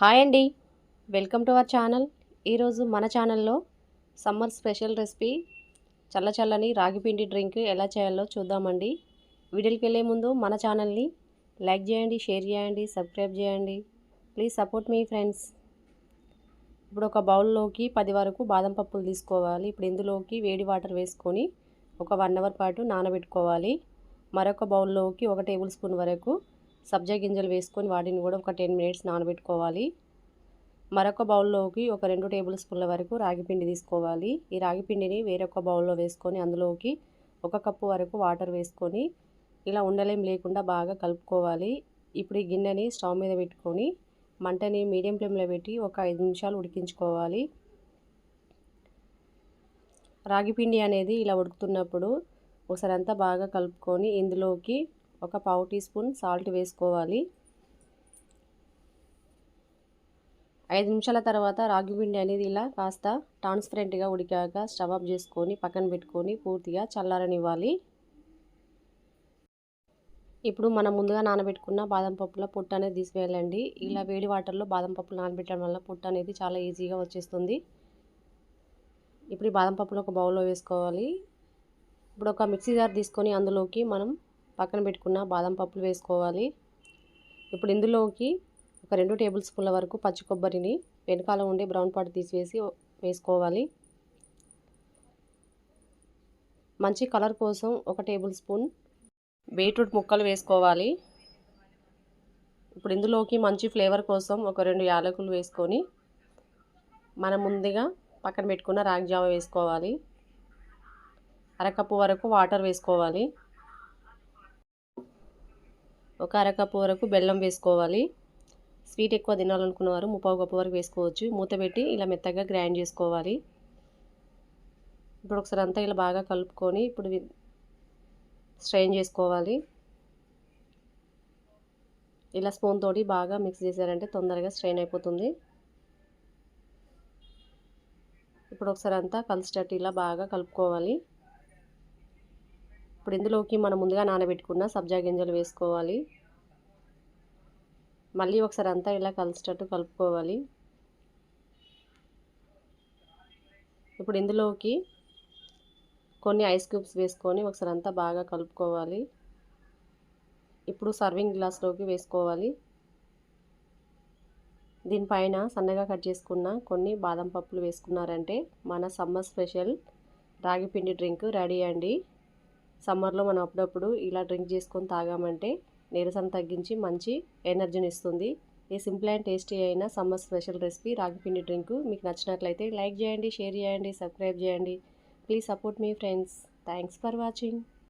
Hi అండి. Welcome to our channel. ఈరోజు మన ఛానల్లో సమ్మర్ స్పెషల్ రెసిపీ చల్ల చల్లని రాగిపిండి డ్రింక్ ఎలా చేయాలో చూద్దామండి. వీడియోకి వెళ్ళే ముందు మన ఛానల్ని లైక్ చేయండి షేర్ చేయండి సబ్స్క్రైబ్ చేయండి. ప్లీజ్ సపోర్ట్ మీ ఫ్రెండ్స్. ఇప్పుడు ఒక బౌల్లోకి పది వరకు బాదం పప్పులు తీసుకోవాలి. ఇప్పుడు ఇందులోకి వేడి వాటర్ వేసుకొని ఒక వన్ అవర్ పాటు నానబెట్టుకోవాలి. మరొక బౌల్లోకి ఒక టేబుల్ స్పూన్ వరకు సబ్జా గింజలు వేసుకొని వాటిని కూడా ఒక టెన్ మినిట్స్ నానబెట్టుకోవాలి. మరొక బౌల్లోకి ఒక రెండు టేబుల్ స్పూన్ల వరకు రాగిపిండి తీసుకోవాలి. ఈ రాగిపిండిని వేరొక బౌల్లో వేసుకొని అందులోకి ఒక కప్పు వరకు వాటర్ వేసుకొని ఇలా ఉండలేం లేకుండా బాగా కలుపుకోవాలి. ఇప్పుడు ఈ గిన్నెని స్టవ్ మీద పెట్టుకొని మంటని మీడియం ఫ్లేమ్లో పెట్టి ఒక ఐదు నిమిషాలు ఉడికించుకోవాలి. రాగిపిండి అనేది ఇలా ఉడుకుతున్నప్పుడు ఒకసారి అంతా బాగా కలుపుకొని ఇందులోకి ఒక పావు టీ స్పూన్ సాల్ట్ వేసుకోవాలి. ఐదు నిమిషాల తర్వాత రాగి పిండి అనేది ఇలా కాస్త ట్రాన్స్పరెంట్గా ఉడికాక స్టవ్ ఆఫ్ చేసుకొని పక్కన పెట్టుకొని పూర్తిగా చల్లారనివ్వాలి. ఇప్పుడు మనం ముందుగా నానబెట్టుకున్న బాదం పప్పుల పొట్టు అనేది తీసివేయాలండి ఇలా వేడి వాటర్లో బాదం పప్పులు నానబెట్టడం వల్ల పొట్టు అనేది చాలా ఈజీగా వచ్చేస్తుంది. ఇప్పుడు ఈ బాదం పప్పులు ఒక బౌల్లో వేసుకోవాలి. ఇప్పుడు ఒక మిక్సీ జార్ తీసుకొని అందులోకి మనం పక్కన పెట్టుకున్న బాదం పప్పులు వేసుకోవాలి. ఇప్పుడు ఇందులోకి ఒక రెండు టేబుల్ స్పూన్ల వరకు పచ్చి కొబ్బరిని వెనకాల ఉండే బ్రౌన్ పాటు తీసివేసి వేసుకోవాలి. మంచి కలర్ కోసం ఒక టేబుల్ స్పూన్ బీట్రూట్ ముక్కలు వేసుకోవాలి. ఇప్పుడు ఇందులోకి మంచి ఫ్లేవర్ కోసం ఒక రెండు యాలకులు వేసుకొని మనం ముందుగా పక్కన పెట్టుకున్న రాగి జావ వేసుకోవాలి. అరకప్పు వరకు వాటర్ వేసుకోవాలి. ఒక అరకప్పు వరకు బెల్లం వేసుకోవాలి. స్వీట్ ఎక్కువ తినాలనుకున్న వారు ముప్పావు కప్పు వరకు వేసుకోవచ్చు. మూత పెట్టి ఇలా మెత్తగా గ్రైండ్ చేసుకోవాలి. ఇప్పుడు ఒకసారి అంతా ఇలా బాగా కలుపుకొని ఇప్పుడు స్ట్రెయిన్ చేసుకోవాలి. ఇలా స్పూన్ తోటి బాగా మిక్స్ చేశారంటే తొందరగా స్ట్రెయిన్ అయిపోతుంది. ఇప్పుడు ఒకసారి అంతా కలిసేటట్టు ఇలా బాగా కలుపుకోవాలి. ఇప్పుడు ఇందులోకి మనం ముందుగా నానబెట్టుకున్న సబ్జా గింజలు వేసుకోవాలి. మళ్ళీ ఒకసారి అంతా ఇలా కలిసేటట్టు కలుపుకోవాలి. ఇప్పుడు ఇందులోకి కొన్ని ఐస్ క్యూబ్స్ వేసుకొని ఒకసారి అంతా బాగా కలుపుకోవాలి. ఇప్పుడు సర్వింగ్ గ్లాస్లోకి వేసుకోవాలి. దీనిపైన సన్నగా కట్ చేసుకున్న కొన్ని బాదం పప్పులు వేసుకున్నారంటే మన సమ్మర్ స్పెషల్ రాగి పిండి డ్రింక్ రెడీ అండి. సమ్మర్లో మనం అప్పుడప్పుడు ఇలా డ్రింక్ చేసుకొని తాగామంటే నీరసం తగ్గించి మంచి ఎనర్జీని ఇస్తుంది ఈ సింపుల్ అండ్ టేస్టీ అయిన సమ్మర్ స్పెషల్ రెసిపీ రాగిపిండి డ్రింక్ మీకు నచ్చినట్లయితే లైక్ చేయండి షేర్ చేయండి సబ్స్క్రైబ్ చేయండి. ప్లీజ్ సపోర్ట్ మీ ఫ్రెండ్స్. Thanks for watching.